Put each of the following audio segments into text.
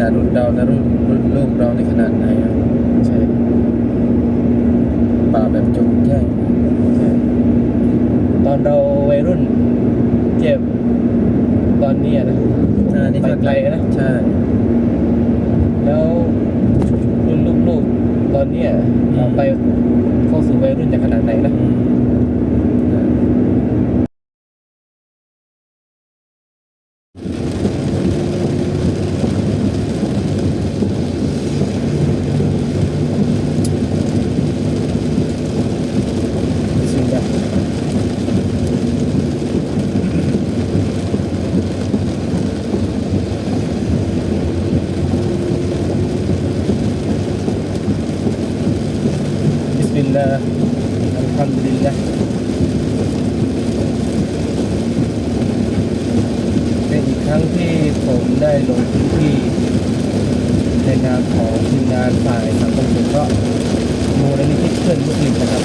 นาดรุ่นเรานะรุ่นรุ่นลูกเราในขนาดไหนอะใช่ป่าแบบจงแจ้งใช่ตอนเราวัยรุ่นเจ็บตอนนี้อะนะอ่านี่ไปไกลนะใช่ แล้วรุ่นลูกๆตอนเนี้ยเราไปเข้าสู่วัยรุ่นจะขนาดไหนนะ อืมอ่า จริงจ้ะ บิสมิลลาห์อัลฮัมดุลิลลาห์เป็นอีกครั้งที่ผม ได้ลงพื้นที่ในนามของทีมงานฝ่ายสังคมสงเคราะห์มูลนิธิเพื่อนมุสลิมนะครับ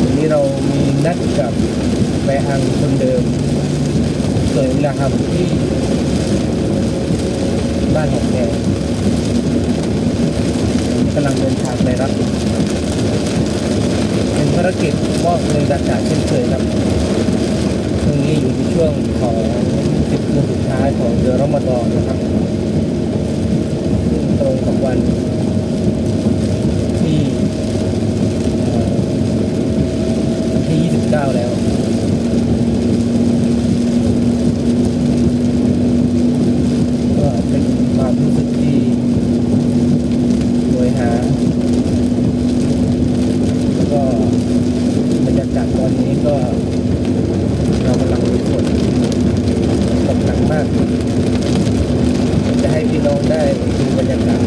วันนี้เรามีนัดกับแม่อังคนเดิมเกิดเวลาครับที่บ้านของแกกำลังเดินทางไปรับเป็นภารกิจมอบเงินอากาศเช่นเคยครับช่วงนี้อยู่ในช่วงของ สิบคืนสุดท้ายของเดือนรอมฎอนนะครับซึ่งตรงกับวันที่เอ่อวันที่ 29 แล้ว ก็เป็นความรู้สึกที่ โดยหา แล้วก็บรรยากาศตอนนี้ก็ เรากำลังมีฝนตกหนักมาก จะให้พี่น้องได้ดูบรรยากาศ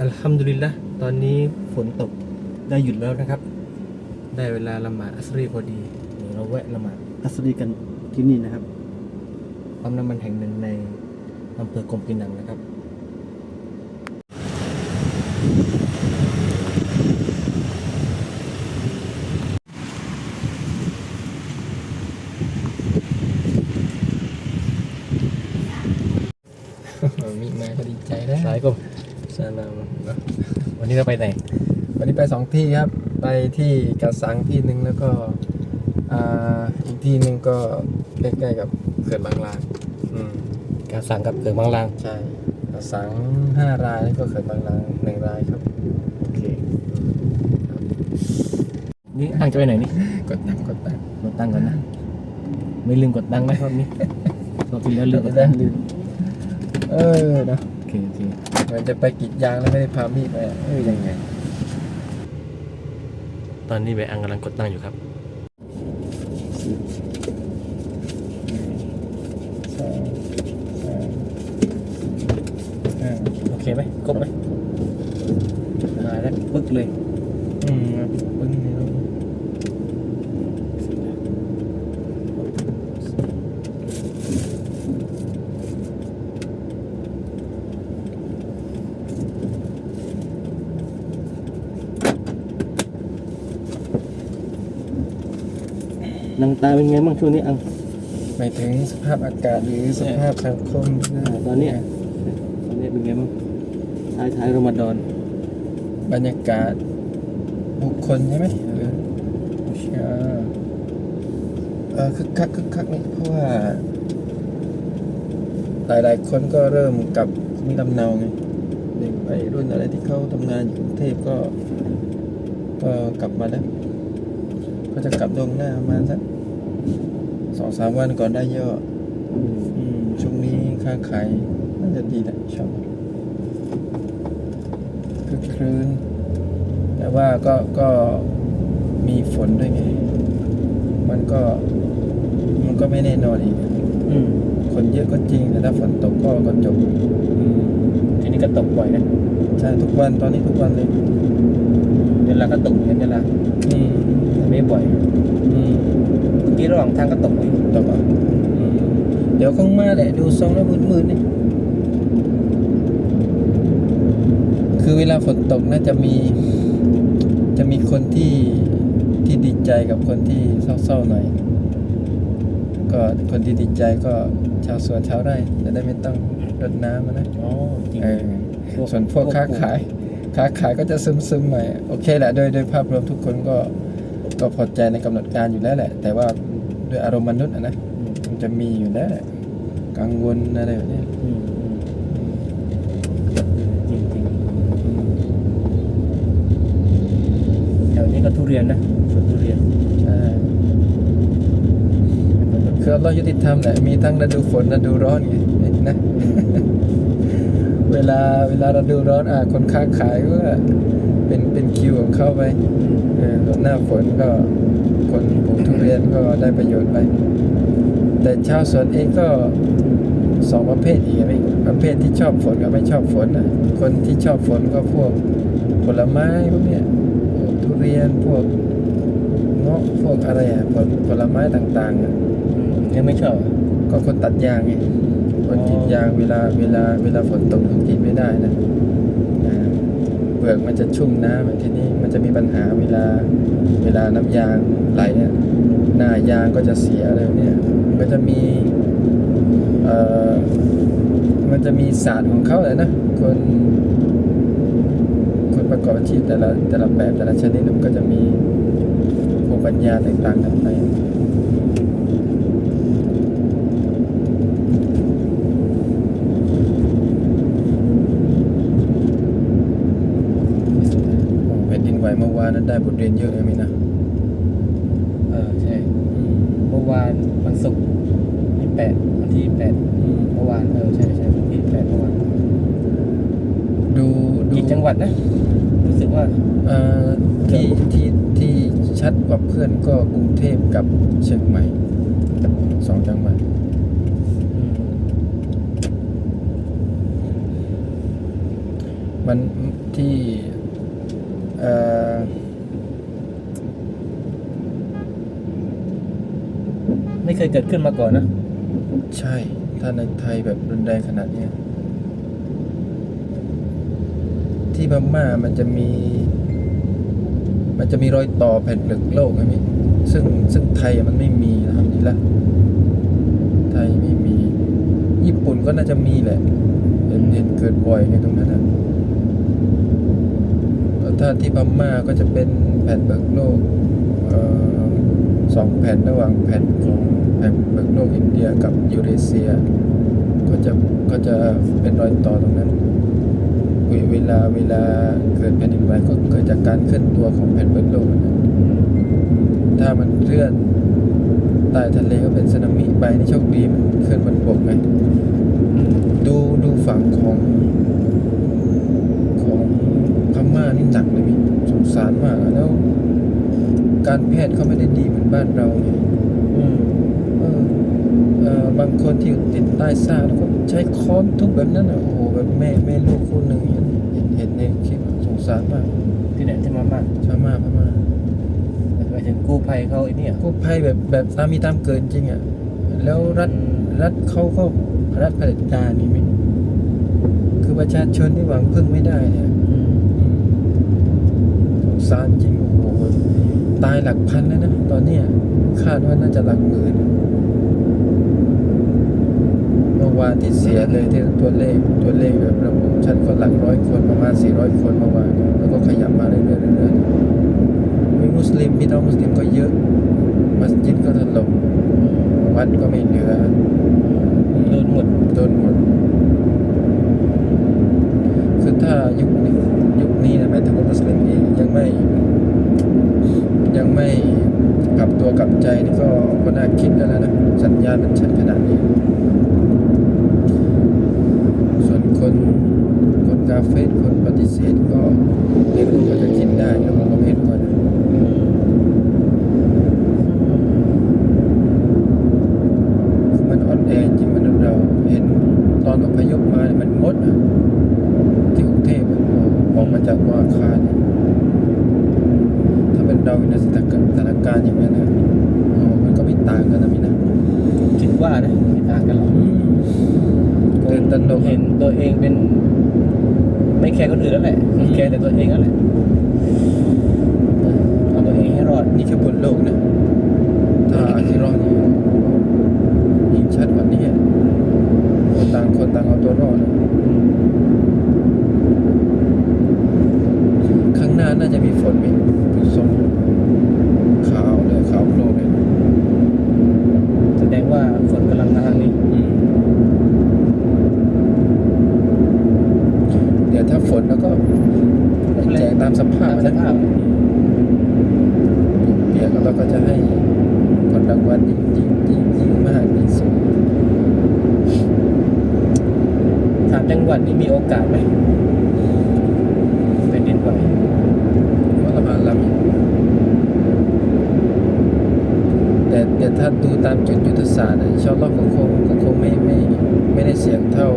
อัลฮัมดุลิลละตอนนี้ฝนตกได้หยุดแล้วนะครับ ได้เวลาละหมาดอัสรีพอดีเดี๋ยวเราแวะละหมาดอัสรีกันที่นี่นะครับปั๊มน้ำมันแห่งหนึ่งในอำเภอกรมปีนังนะครับมีมาก็ดีใจแล้วสายก็สลามวันนี้เราไปไหนวันนี้ไปสองที่ครับ ไปที่กระสังที่หนึ่งแล้วก็อ่าอีกที่หนึ่งก็ใกล้ๆกับเขื่อนบางลางอืมการสั่งกับเกิดบางลางใช่กระสังห้ารายแล้วก็เขื่อนบางลางหนึ่งรายครับโอเคนี่อ่างจะไปไหนนี่กดตังค์กดตังค์กดตังค์ก่อนนะไม่ลืมกดตังค์นะรอบนี้รอบที่แล้วลืมกดจะตัได้งค์ลืมเออเนอะโอเคโอเคเหมันจะไปกรีดยางแล้วไม่ได้พามีดไปอะเออยังไง ตอนนี้เบอังกำลังกดตั้งอยู่ครับโอเคไหมครบไหมมาแล้วปึ๊กเลย อืมปึ้งนี่ นัง ตาเป็นไงบ้างช่วงนี้อังหมายถึงสภาพอากาศหรือสภาพสังคมตอนเนี้ยตอนนี้เป็นไงบ้างท้ายท้ายรอมฎอนบรรยากาศบุคคลใช่ไหมหรือเอ่อเออคึกคักคึกคักนี่เพราะว่า หลายๆ คนก็เริ่มกลับภูมิลำเนาไงเด็กวัยรุ่นอะไรที่เขาทำงานอยู่กรุงเทพก็ก็กลับมาแล้ว ก็จะกลับดวงหน้าประมาณสัก สองสามวันก่อนได้เยอะอืมช่วงนี้ค้าขายน่าจะดีแหละชอบคือครื้นแต่ว่าก็ก็มีฝนด้วยไง มันก็มันก็ไม่แน่นอนอีกอืมเอคนเยอะก็จริง แต่ถ้าฝนตกก็ก็จบอืมทีนี้ก็ตกบ่อยนะ ใช่ ทุกวันตอนนี้ทุกวันเลย เวลาก็ตกเหมือนกันเวลาอืม แต่ไม่บ่อยอืมเมื่อกี้ระหว่างทางก็ตกอีกตกอะอืมเดี๋ยวคงมาแหละ ดูทรงแล้วมืดๆนี่คือเวลาฝนตกน่าจะมี จะมีคนที่ที่ดีใจกับคนที่เศร้าๆหน่อย ก็คนที่ดีใจก็ชาวสวนชาวไร่จะได้ไม่ต้องรดน้ำอะนะอ๋อจริงเออส่วนพวกค้าขาย ค้าขายก็จะซึมๆหน่อยโอเคแหละโดยโดยภาพรวมทุกคนก็ ก็พอใจในกำหนดการอยู่แล้วแหละ แต่ว่าด้วยอารมณ์มนุษย์นะมันจะมีอยู่แล้วแหละกังวลอะไรแบบนี้จริงจริงแถวนี้ก็ทุเรียนนะสวนทุเรียนใช่คือเรายุติธรรมแหละมีทั้งฤดูฝนฤดูร้อนไงนะ เวลาเวลาฤดูร้อนอะคนค้าขายก็ เป็นเป็นคิวของเขาไปเออหน้าฝนก็คนปลูกทุเรียนก็ได้ประโยชน์ไป แต่ชาวสวนเองก็สองประเภทอีกไหมประเภทที่ชอบฝนกับไม่ชอบฝนนะคนที่ชอบฝนก็พวกผลไม้พวกเนี้ยพวกทุเรียนพวกเงาะพวกอะไรอะผลผลไม้ต่างๆอะอืมยังไม่ชอบ ก็คนตัดยางไงคนกรีดยางเวลาเวลาเวลาฝนตกกรีดไม่ได้นะอ่า เปลือกมันจะชุ่มน้ำอะทีนี้มันจะมีปัญหาเวลาเวลาน้ำยางไหลเนี่ยหน้ายางก็จะเสียอะไรเนี่ยมันจะมีเอ่อมันจะมีศาสตร์ของเขาเลยนะคนคนประกอบอาชีพแต่ละแต่ละแบบแต่ละชนิดมันก็จะมีภูมิปัญญาแตกต่างกันไป โอ้แผ่นดิ นไหวเมื่อวานนั้นได้บทเรียนเยอะเลยมินะ เออใช่เมื่อวานวันศุกร์ที่แปดวันที่แปดเมื่อวานเออใช่ใช่วันที่แปดเมื่อวานดูดูกี่จังหวัดนะ รู้สึกว่าเอ่อที่ที่ที่ชัดกว่าเพื่อนก็กรุงเทพกับเชียงใหม่สองจังหวัดอืมมันที่เอ่อ ไม่เคยเกิดขึ้นมาก่อนนะ ใช่ ถ้าในไทยแบบรุนแรงขนาดเนี้ยที่พม่ามันจะมี มันจะมีรอยต่อแผ่นเปลือกโลกใช่ไงมิซึ่งซึ่งไทยมันไม่มีนะครับนี่ละไทยไม่มี ญี่ปุ่นก็น่าจะมีแหละ เห็นเห็นเกิดบ่อยไงตรงนั้นนะถ้าที่พม่าก็จะเป็นแผ่นเปลือกโลกออสองแผ่นระหว่างแผ่นของ แผ่นเปลือกโลกอินเดียกับยูเรเซีย ก็จะก็จะเป็นรอยต่อตรงนั้นเวเวลาเวลาเกิดแผ่นดินไหวก็เกิดจากการเคลื่อนตัวของแผ่นเปลือกโลกนะถ้ามันเคลื่อนใต้ทะเลก็เป็นสึนามิไปนี่โชคดีมันเคลื่อนบนบกไงดูดูฝั่งของของพม่านี่หนักเลยมิสงสารมากอะแล้ว การแพทย์เขาไม่ได้ดีเหมือนบ้านเราไงอืมเออเอ่อ บางคนที่อยู่ติดใต้ซากแล้วก็ใช้ค้อนทุบแบบนั้นอะโอ้โหแบบแม่แม่ลูกคู่หนึ่งเห็นเห็นเห็นในคลิปอะสงสารมากที่ไหนที่มาม่าชาวมาพม่าหมายถึงกู้ภัยเขาไอ้เนี่ยกู้ภัยแบบแบบตามมีตามเกินจริงอะแล้วรัฐรัฐเขาก็รัฐเผด็จการนี่มิคือประชาชนที่หวังพึ่งไม่ได้เนี่ยอืมสงสารจริงโอ้โหตายหลักพันแล้วนะตอนเนี้ยคาดว่าน่าจะหลักหมื่นเมื่อ วานที่เสียเลยที่ตัวเลขตัวเลขแบบระบุชัดก็หลักร้อยคนประมาณ 400 คนเมื่อวานแล้วก็ขยับมาเรื่อยๆเรื่อยๆมีมุสลิมพี่น้องมุสลิมก็เยอะมัสยิดก็ถล่มวัดก็ไม่เหลือโดนหมดโดนหมดคือถ้ายุคนี้ยุคนี้นะแม้แต่ว่ามุสลิมเองยังไม่ ยังไม่กลับตัวกลับใจนี่ก็ก็น่าคิดแล้วนะสัญญาณมันชัดขนาดนี้ คนคนกาเฟสคนปฏิเสธก็ไม่รู้เขาจะคิดได้แล้วผมก็ไม่รู้นะคือมันอ่อนแอจริงมนุษย์เราอนอพยพมาเนี่ยมันงดอะที่กรุงเทพอะออกมาจากตัวอาคารเนี่ยถ้าเป็นเราอยู่ในสถานการณ์สถานการณ์อย่างนั้นนะโอ้มันก็ไม่ต่างกันนะพี่นะคิดว่านะไม่ต่างกันหรอก ตื่นตระหนกเห็นตัวเองเป็น ไม่แคร์คนอื่นแล้วแหละอืมแคร์แต่ตัวเองแล้วแหละเอาตัวเองให้รอดนี่คือบนโลกนะถ้าอาคิรอดนี่ยิ่งชัดกว่านี้อะคนต่างคนต่างเอาตัวรอดนะข้างหน้าน่าจะมีฝนไหมดูทรงขาวเลยขาวโพลนเลย แสดงว่าฝนกำลังมาทางนี้ เดี๋ยวถ้าฝนแล้วก็แจกตามสภาพ ตามส นะ ภาพ เปียกแล้วเราก็จะให้ผลรางวัลยิ่งยิ่งยิ่งยิ่งมากยิ่งสูง ถามจังหวัดนี้มีโอกาสไหมเป็นดินไหว ว่าเรามาลำแต่แต่ถ้าดูตามจุดยุทธศาสตร์อะชาวรอบก็คงก็คงไม่ไม่ไม่ได้เสียงเท่า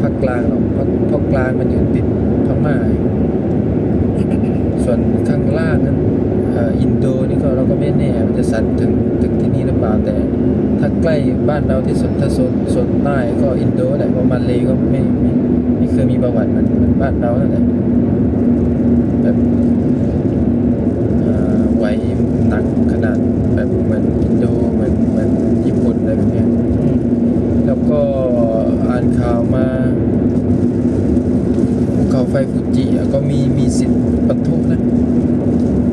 ภาคกลางหรอกเพราะเพราะกลางมันอยู่ติดพม่า ส่วนข้างล่างนั้นเอ่ออินโดนี่ก็เราก็ไม่แน่มันจะสั่นถึงถึงที่นี่หรือเปล่าแต่ถ้าใกล้บ้านเราที่สุดถ้าโซนโซนใต้ก็อินโดแหละเพราะมาเลก็ไม่ไม่ไม่เคยมีประวัติเหมันเหมันบ้านเรานั่นแหละแบบไหวหนักขนาดแบบเหมือนอินโดเหมือนเหมือนญี่ปุ่นอะไรแบบเนี้ยแล้วก็อ่านข่าวมาภูเขาไฟฟูจิก็มีมีสิทธิ์ปะทุนะ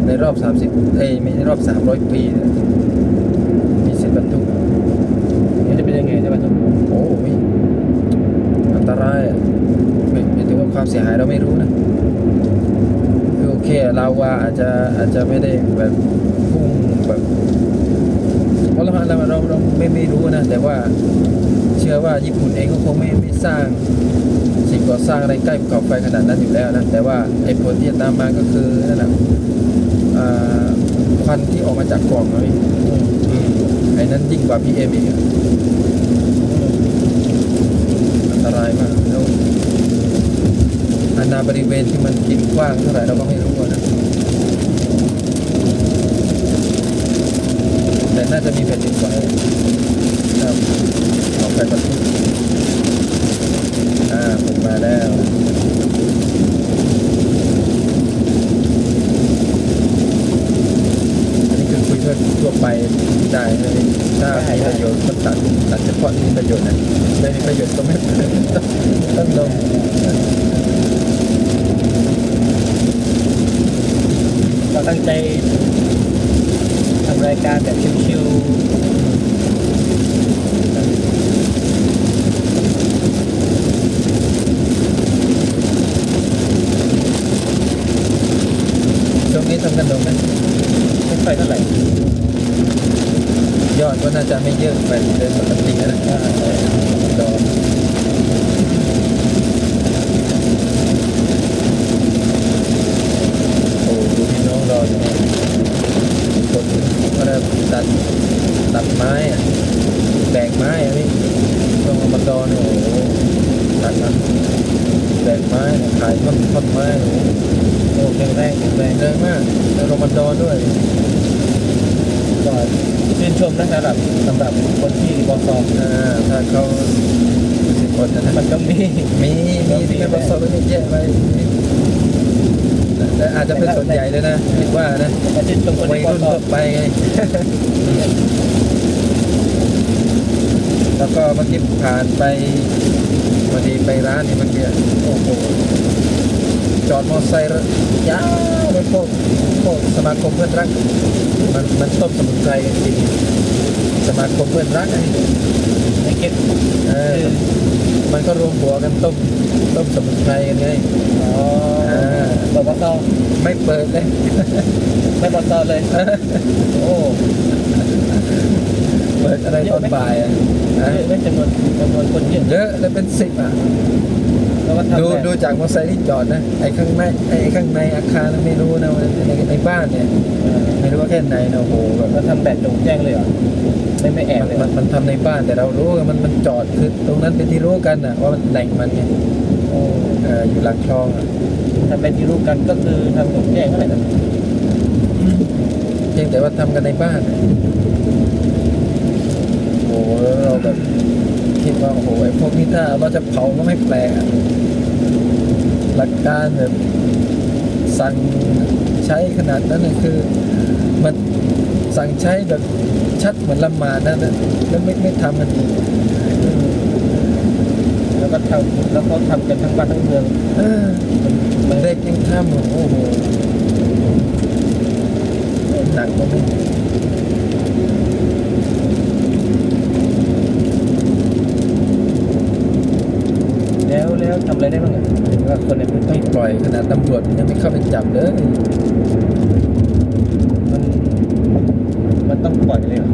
ในรอบ 30 เอ้ยไม่ในรอบ 300 ปีนี่ยมีสิทธิ์ปะทุ มันจะเป็นยังไงใช่ไหมทุก โอ้ยอันตรายอะไม่ไม่ถึงว่า ความเสียหายเราไม่รู้นะคือโอเคลาวาอาจจะอาจจะไม่ได้แบบพุ่งแบบเพราะเราเราเราเราไม่ไม่รู้นะ แต่ว่าเชื่อว่าญี่ปุ่นเองก็คงไม่ไม่สร้าง สิ่งก่อสร้างอะไรใกล้ภูเขาไฟขนาดนั้นอยู่แล้วนะแต่ว่าไอ้ผลที่ตามมาก็คือนั่นแหละควันที่ออกมาจากกล่องเลยไอ้นั้นยิ่งกว่า PM อีกอะอันตรายมากแล้ว อาณาบริเวณที่มันกินกว้างเท่าไหร่เราก็ไม่รู้นะแต่น่าจะมีแผ่นดินไหวครับเอาไปประทุอ่าผมมาแล้วอันนี้คือคุยเพื่อทั่วไปได้เลยถ้ามีประโยชน์ก็ตัดตัดเฉพาะที่มีประโยชน์นะไม่มีประโยชน์ก็ไม่ต้องลง เราตั้งใจทำรายการแบบชิวๆวงนี้ทำกันลงไหม ๆไม่ค่อยเท่าไหร่ ยอดก็น่าจะไม่เยอะไปเดินปกตินะดอกโอ้ดูพี่น้องรออยู่นะคนก็ได้ตัดตัดไม้อะแบกไม้อะนี่ช่วงอบตเนี่ยโอ้โหตัดนะแบกไม้เนี่ยขายท่อนท่อนไม้โอ้โห โอ้แข็งแรงแข็งแรง แรงมากแล้วรอมฎอนด้วย ก็ชื่นชมนะสำหรับสำหรับคนที่บอสอบ อ่าถ้าเขาสิบคนนะ มันก็มี มีมีที่เป็นบริษัทก็เยอะไปแต่อา จจะเป็นส่วนใหญ่เลยนะคิดว่านะแต่ชื่นชมคนวัยที่บอรุ่นสอทั่บวไปไงแล้วก็เมื่อกี้ผ่านไปพอดีไปร้านนี่เมื่อกี้โอ้โหจอดมอเตอร์ไซค์แล้วยาวไปพวกพวกสมาคมเพื่อนรัก มันมันต้มสมุนไพรกันจริงสมาคมเพื่อนรักไงไม่เก็ตเออมันก็รวมหัวกันต้มต้มสมุนไพรกันไงอ๋อ เปิดบอสอบไม่เปิดเลยไม่บอสอบเลย โอ้ เปิดอะไรตอนบ่ายอะเยนะอะไม่จำนวนจำนวนคนเยอะเยอะเลยเป็นสิบอะแล้วก็ทำดูแบบดูจากมอเตอร์ไซค์ที่จอดนะ ไอ้ข้างในไอ้ข้างในอาคารไม่รู้นะว่าในในบ้านเนี่ยเออไม่รู้ว่าแค่ไหนนะโอ้โหแบบแล้วทำแบบจงแจ้งเลยเหรอเไม่ไม่แอบเลยมันมันทำในบ้านแต่เรารู้ว่ามันมันจอดคือตรงนั้นเป็นที่รู้กันนะว่ามันแหล่งมันไงโอ้ เอออยู่หลังคลองอะถ้าเป็นที่รู้กันก็คือทำถูกแจ้งเท่าไหร่นะเพียงแต่ว่าทำกันในบ้านอะโอ้โหแล้วเราแบบคิดว่าโอ้โหไอ้พวกนี้ถ้าเราจะเผาก็ไม่แปลกอะหลักการแบบสั่งใช้ขนาดนั้นน่ะคือมันสั่งใช้แบบชัดเหมือนละหมาดนั่นนะแล้วไม่ไม่ทำกันอีก แล้วก็ทำแล้วเขาทำกันทั้งบ้านทั้งเมืองเออมันเด็กยังทำโอ้โหหนักกว่านี้แล้วแล้วทำอะไรได้บ้างอะหมายถึงว่าคนในพื้นต้อที่งปล่อยขนาดตำรวจมันยังไม่เข้าไปจับเลยมันมันต้องปล่อยเลยเหรอ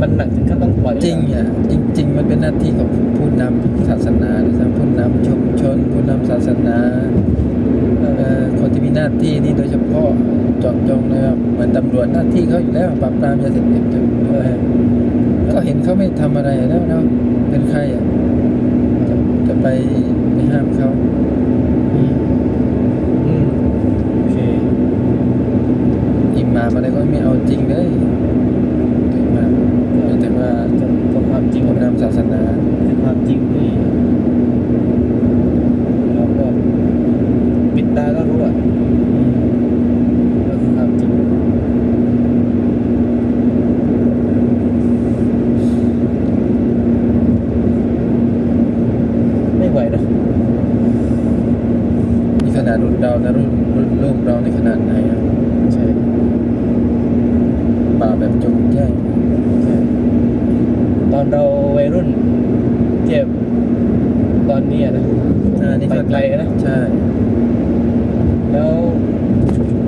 มันมันหนักถึงขั้นต้องปล่อยเลยจเหริงออะจริง ๆ มันเป็นหน้าที่ของผู้นำศาสนาหรือผู้นำชุมชน ผู้นำศาสนาเอ่อคนที่มีหน้าที่นี่โดยเฉพาะเจาะจงเลยครับเหมือนตำรวจหน้าที่เขาอยู่แล้วปราบปรามยาเสพติดอยู่แล้วก็เห็นเขาไม่ทำอะไรแล้วเนาะเป็นใครอะจะจะไปไปห้ามเขาอืมอืมโอเคอิหมามอะไรก็ไม่เอาจริงเลยอิหมามหมายถึงว่า จะก็ความจริง ผู้ นะ นำศาสนา คือความจริงที่เราก็ปิดตาก็รู้อะก็คือความจริง ไม่ไหวนะ นี่ข นาดรุ่นเรานะรุ่นรุ่นลูกเราในขนาดไหนอะใช่ป่าแบบจงแจ้งใช่ตอนเราวัยรุ่นเจ็บตอนนี้อะนะอ่านี่ไปไกลนะใช่ แล้ว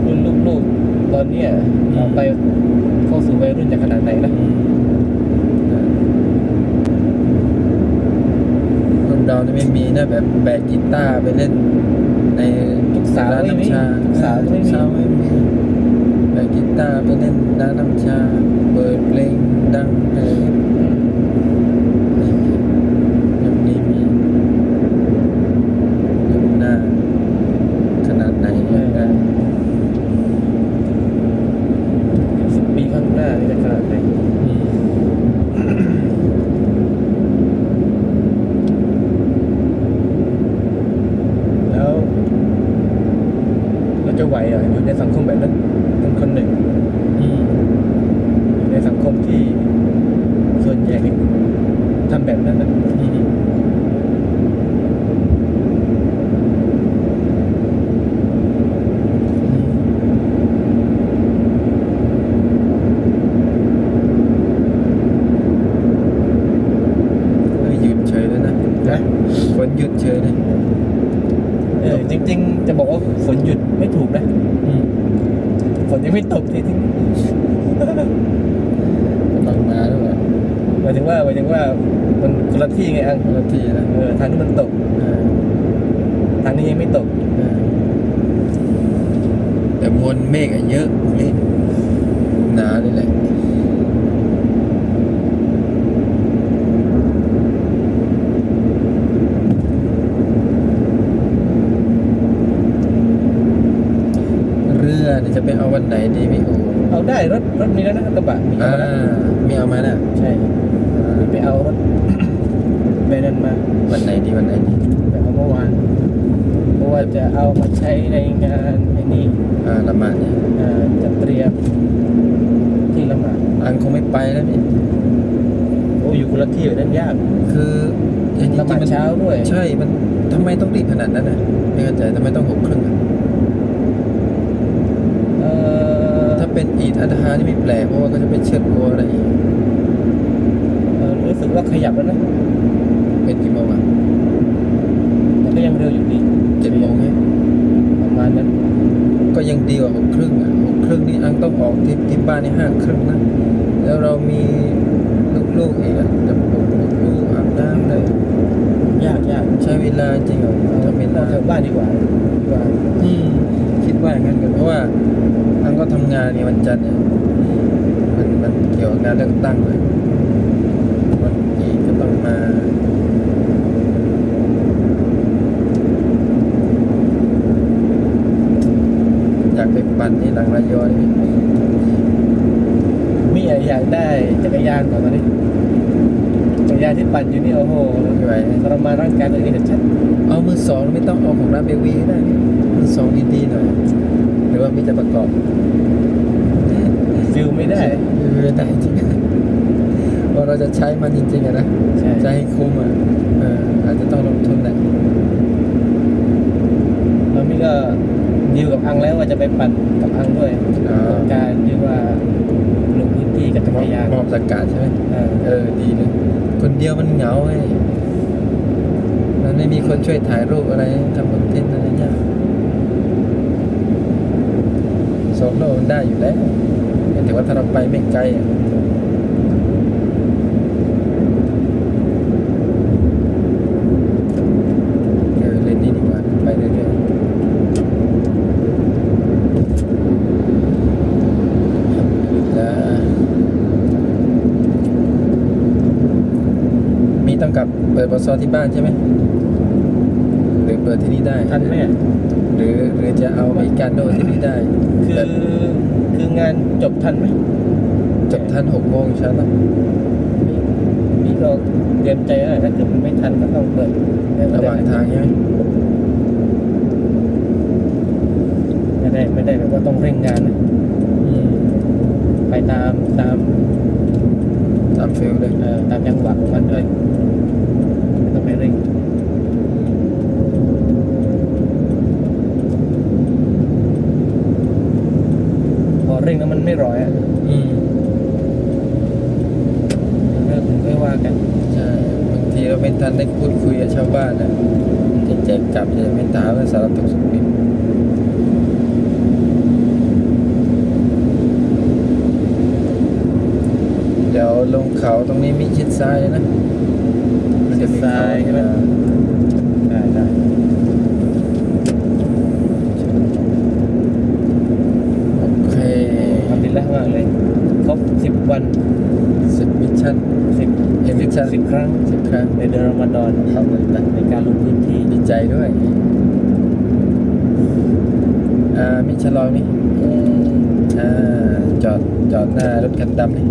รุ่นลูกๆตอนเนี้ยเราไปเข้าสู่วัยรุ่นจะขนาดไหนนะอืมอ่ารุ่นเรานี่ไม่มีนะแบบแบกกีตาร์ไปเล่นใน ทุกสาว ร้าน ไม่มี น้ำชา ทุกสาวไม่ ทุก มี สาวไม่มีแบกกีตาร์ไปเล่นร้านน้ำชา เปิดเพลงดังเลยไม่มียุคนี้มียุคหน้า ขนาดไหนยังไง สิบปีข้างหน้านี่จะขนาดไหน อืม แล้วเราจะไหวเหรออยู่ในสังคมแบบนั้นคนคนหนึ่ง อืม อยู่ในสังคมที่ส่วนใหญ่ทำแบบนั้นนะ อืมเฮ้ยหยุดเฉยเลยนะ นะ ฝนหยุดเฉยเลย เออจริง ๆ จะบอกว่าฝนหยุดไม่ถูกนะ อืม ฝนยังไม่ตกทีที่ กำลังมาแล้วเหรอ ห มายถึงว่าหมายถึงว่ามันคนละที่ไงอังคนละทีนะเออทางนี้มันตกเออทางนี้ยังไม่ตกเออแต่มวลเมฆอะเยอะเมฆหนาเลยแหละเรือเนี่ยจะไปเอาวันไหนดีพี่โอเอาได้รถรถมีแล้วนะกระบะมีอ่าเอามาแล้วมีเอามาแล้ว ใช่ไปเอารถ ไปนั่นมา วันไหนดีวันไหนดี ไปเอาเมื่อวานเพราะว่าจะเอามาใช้ในงานไอ้นี่ อ่าละหมาดเนี่ย อ่าจะเตรียมที่ละหมาด อังคงไม่ไปแล้วพี่ โอ้อยู่คนละที่อยู่นั่นยาก คือจริงๆ ละหมาด น เช้าด้วย ใช่ มันทำไมต้องรีบข นาดนั้นน่ะไม่เข้าใจทำไมต้องหกครึ่งอะเอ่อถ้าเป็นอีดอัตฮานี่ไม่แปลกเพราะว่าก็จะไปเชือดวัวอะไรอีกเอ่อรู้สึกว่าขยับแล้วนะเป็นกี่โมงอะแต่ก็ยังเร็วอยู่ดีเจ็ดโมงไหมประมาณนั้น ก็ยังดีกว่าหกครึ่งอะหกครึ่งนี่อังต้องออกที่ที่บ้านนี่ห้าครึ่งนะแล้วเรามีลูกๆอีกอะจะปลุกลูกอาบ น้ำเลยยากยากใช้เวลาจริงเหรอทำเวลาแถวบ้านดีกว่าดีกว่าอืมคิดว่าอย่างนั้นกันเพราะว่าอังก็ทำงานเนี่ยวันจันทร์เนี่ยมันมันเกี่ยวกับงานเลือกตั้งเลยวันนี้ก็ต้องมาอยากไปปั่นที่หลังระยองนี่มีอะไรอยากได้จักรยานก่อนตอนนี้ ยานที่ปั่นอยู่นี่โอ้โหไม่ไหวทรมานร่างกายตัวเองชัดเอามือสองไม่ต้องเอาของร้านเบวีก็ได้มือสองดีๆหน่อยหรือว่ามีจะประกอบๆฟิลไม่ได้ไม่ได้จริงว่าเราจะใช้มันจริงๆอะนะใช่ใช้ให้คุ้มอะเอออาจจะต้องลงทุนแหละแล้วมี่ก็ ดีลกับอังแล้วว่าจะไปปั่นกับอังด้วยอ่า การที่ว่าลงพื้นที่กับจักรยานมอบสกัดใช่ไหมเออเออดีเลยคนเดียวมันเหงาไงมันไม่มีคนช่วยถ่ายรูปอะไรทำคอนเทนต์อะไรเงี้ยโซโล่มันได้อยู่แล้วแต่ว่าถ้าเราไปไม่ไกลอะเออเล่นนี่ดีกว่าไปเรื่อยๆแล้วมีต้องกลับเปิ ดบอสอที่บ้านใช่ไหมหรือเปิดที่นี่ได้ทันไหมอะหรือหรือจะเอาไปการโดที่นี่ได้ คือแบบคืองานจบทันไหมจบทันหกโมงเช้าแล้วนี่ก็เตรียมใจแล้วถ้าเกิดมันไม่ทันก็ต้องเปิดระหว่างทางใช่ไหมไม่ได้ไม่ได้แบบว่าต้องเร่งงานนะอืมไปตามตามตามฟิลเลย เอ่อตามจังหวะของมันเลยไม่ต้องไป เร่งพอเร่งแล้วมันไม่ร้อยอะอืมเริ่มค่อยว่ากันใช่บางทีเราไม่ทันได้พูดคุยกับชาวบ้านนะจะแจกกลับจะไม่ถามว่าสารทุกข์สุขดิบเดี๋ยวลงเขาตรงนี้มีชิดซ้ายนะมันจะมีเข ซ้ายใช่ไหมได้ได้โอเคทำดีแล้วมากเลย ครบสิบวันสิบมิชชั่นสิบเอ็มิชชั่นสิบครั้งสิบครั้งในเดือนรอมฎอนครับในการลงพื้นที่ดีใจด้วยอ่ามีชลอนี่อ่าจอดจอดหน้ารถคันดำนี่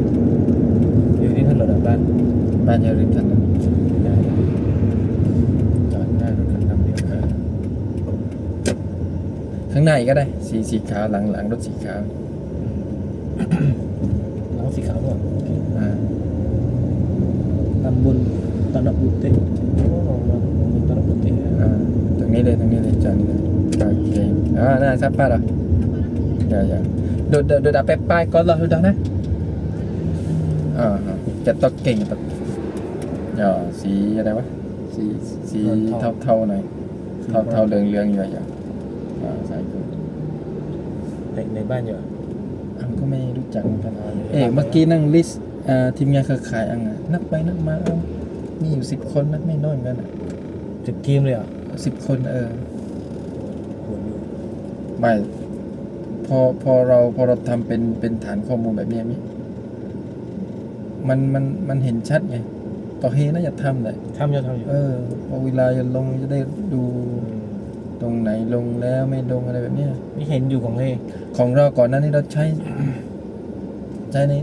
อยู่ที่ถนนบ้านบ้านอยู่ริมถนน จอดหน้ารถคันดำเดียว เออ ข้างในก็ได้ สีสีขาวหลังหลังรถสีขาวหลังสีขาวด้วยอ่าตำบลตะนบุตรเต้โอ้โหตำบลตะนบุตรเต้อ่าตรงนี้เลยตรงนี้เลยจอดนี่เลยโอเคอ่าน่าซับป้าเหรออย่าอย่าโดดโดดโดดไปป้ายก่อนเหรอโดดนะอ่าฮะจะตกเก่งตกอย่าสีอะไรวะสีสีเทาเทาๆหน่อยเทาเทาๆเหลืองเหลืองๆอยู่อย่า งอ่าใส่กูในในบ้านอยู่อะอังก็ไม่รู้จักเหมือนกันเอกเมื่อกี้นั่งลิสต์อ่าทีมงานเครือข่ายอังอะนับไปนับมาเอ้ามีอยู่สิบคนนะไม่น้อยเหมือนกันอะสิบทีมเลยเหรอะสิบคนเออ โหดอยู่ไม่พอพอเราพอเราทำเป็นเป็นฐานข้อมูลแบบเนี้ยมิมันมันมันเห็นชัดไงต่อเฮน่าจะทำเลยทำอยู่ทำอยู่เออพอเวลาจะลงจะได้ดู ตรงไหนลงแล้วไม่ลงอะไรแบบเนี้ยนี่เห็นอยู่ของเล่ของเราก่อนหน้านี้เราใช้ ใช้ใน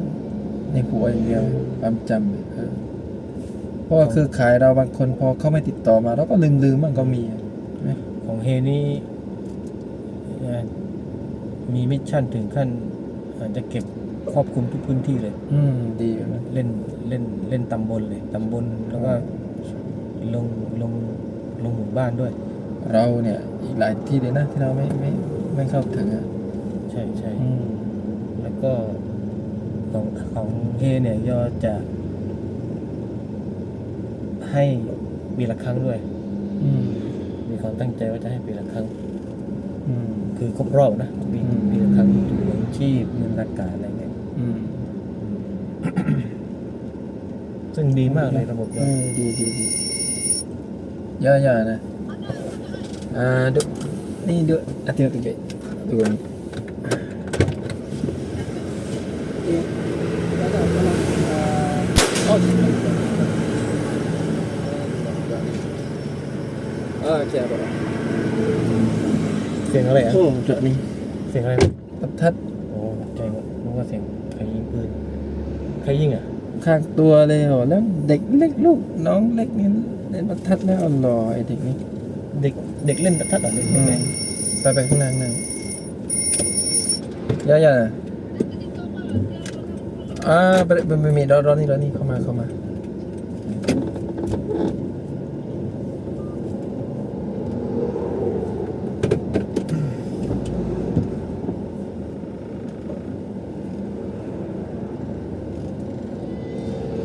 ในหัวอย่างเดียวความจำเออเพราะว่าคือขายเราบางคนพอเขาไม่ติดต่อมา เราก็ลืมลืมๆบ้างก็มีใช่ไหมของเฮนี่เอ่อมีมิชชั่นถึงขั้นอาจจะเก็บครอบคลุมทุกพื้นที่เลย อืมดีอยู่นะเล่นเล่นเล่นตำบลเลยตำบลแล้วก็ลงลงลงหมู่บ้านด้วย เราเนี่ยอีกหลายที่เลยนะที่เราไม่ไม่ไม่เข้าถึงอะใช่ใช่อืมแล้วก็ของของเฮเนี่ยยอจะให้ปีละครั้งด้วย อืมมีความตั้งใจว่าจะให้ปีละครั้ง อืม คือครบรอบนะปีอืม ปีละครั้งถุงชีพเงินอากาศอะไรเงี้ยอืมซึ่งดีมากเลยระบบเอเนี่ยอดีดีดีเยอะๆนะ Uh, duk. Ni duk. Nanti nak kejut. Turun. Oh, okey apa dah. Siang อะไรอะ Oh, macam ni. เสียงอะไรทัดทัดโอ้ใจหมดนึกว่าเสียงใครยิงปืน ใครยิงอะ ข้างตัวเลยเหรอแล้วเด็กเล็กลูกน้องเล็กนี่เล่นประทัดแล้วเอ่อยเด็กนี่ เด็ก เด็กเล่นประทัดเหรอเด็กอืเด็กมไหนไปไปข้างหน้านั่งย่าย่าอ่าไปไปไปมีรถรถนี่รถนี่เข้ามาเข้ามา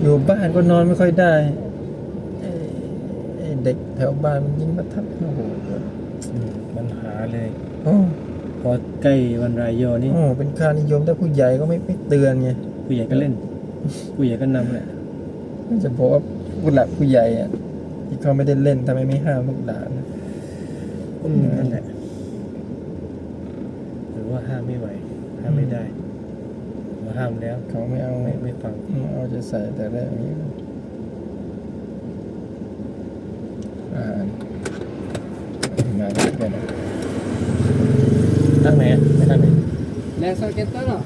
อยู่บ้านก็นอนไม่ค่อยได้ไอ้ไอ้เด็ก แถวบ้านมันยิงประทัดโอ้โหอืมปัญหาเลยโอ้พอใกล้วันรายโยนี่โอ้เป็นค่านิยมแต่ผู้ใหญ่ก็ไม่ไม่เตือนไงผู้ใหญ่ก็เล่น ผู้ใหญ่ก็นำแหละไม่จะบอกว่าผู้หลักผู้ใหญ่อะที่เขาไม่ได้เล่นทำไมไม่ห้ามลูกหลานอืมนั่นแหละหรือว่าห้ามไม่ไหวห้ามไม่ได้มาห้ามแล้ว เขาไม่เอาไม่ไม่ฟังไม่เอาจะใส่แต่แรกนี้ อ่านมาแล้วกันนะ ทางไหนอะไปทางไหน Le sorquetano.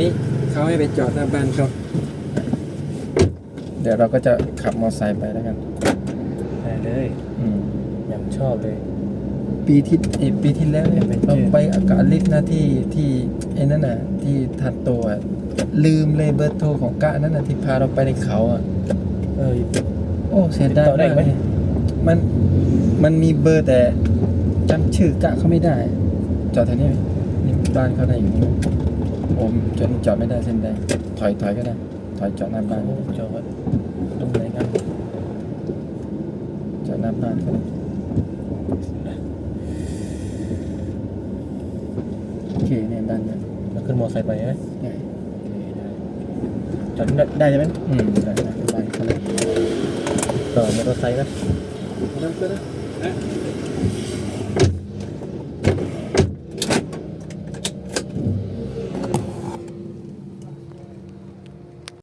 นี่เขาให้ ไปจอดหน้าบ้านเขาเดี๋ยวเราก็จะขับมอเตอร์ไซค์ไปแล้วกัน ได้เลยอืม อย่างชอบเลย ปีที่เอยปีที่แล้วเนี่ยเป็นเราเจ็ดไปอากาศลิฟต์นะที่ที่ไอ้นั่นน่ะ ที่ทัดตัวอะลืมเลยเบอร์โทรของกะนั่นน่ะที่พาเราไปในเขาอะ เออ โอ้เสียดายติดต่อได้มากไหมเลยมันมันมีเบอร์แต่จำชื่อกะเขาไม่ได้ จอดแถวนี้ไหมนี่บ้านเขาได้อยู่นี่โอ้ม จอดจอดไม่ได้เส้นแดงถอยถอยก็ได้ ถอยจอดหน้าบ้านโอ้จอดตรงไหนกันจอดหน้าบ้านก็ได้โอเคเนี่ยบ้านเนี่ยแล้วขึ้นมอไซค์ไปไหมใช่จอดได้ได้ใช่ไหมอืมได้ได้สบายเขาเลยต่อมอเตอร์ไซค์นะ Aspetta. Eh?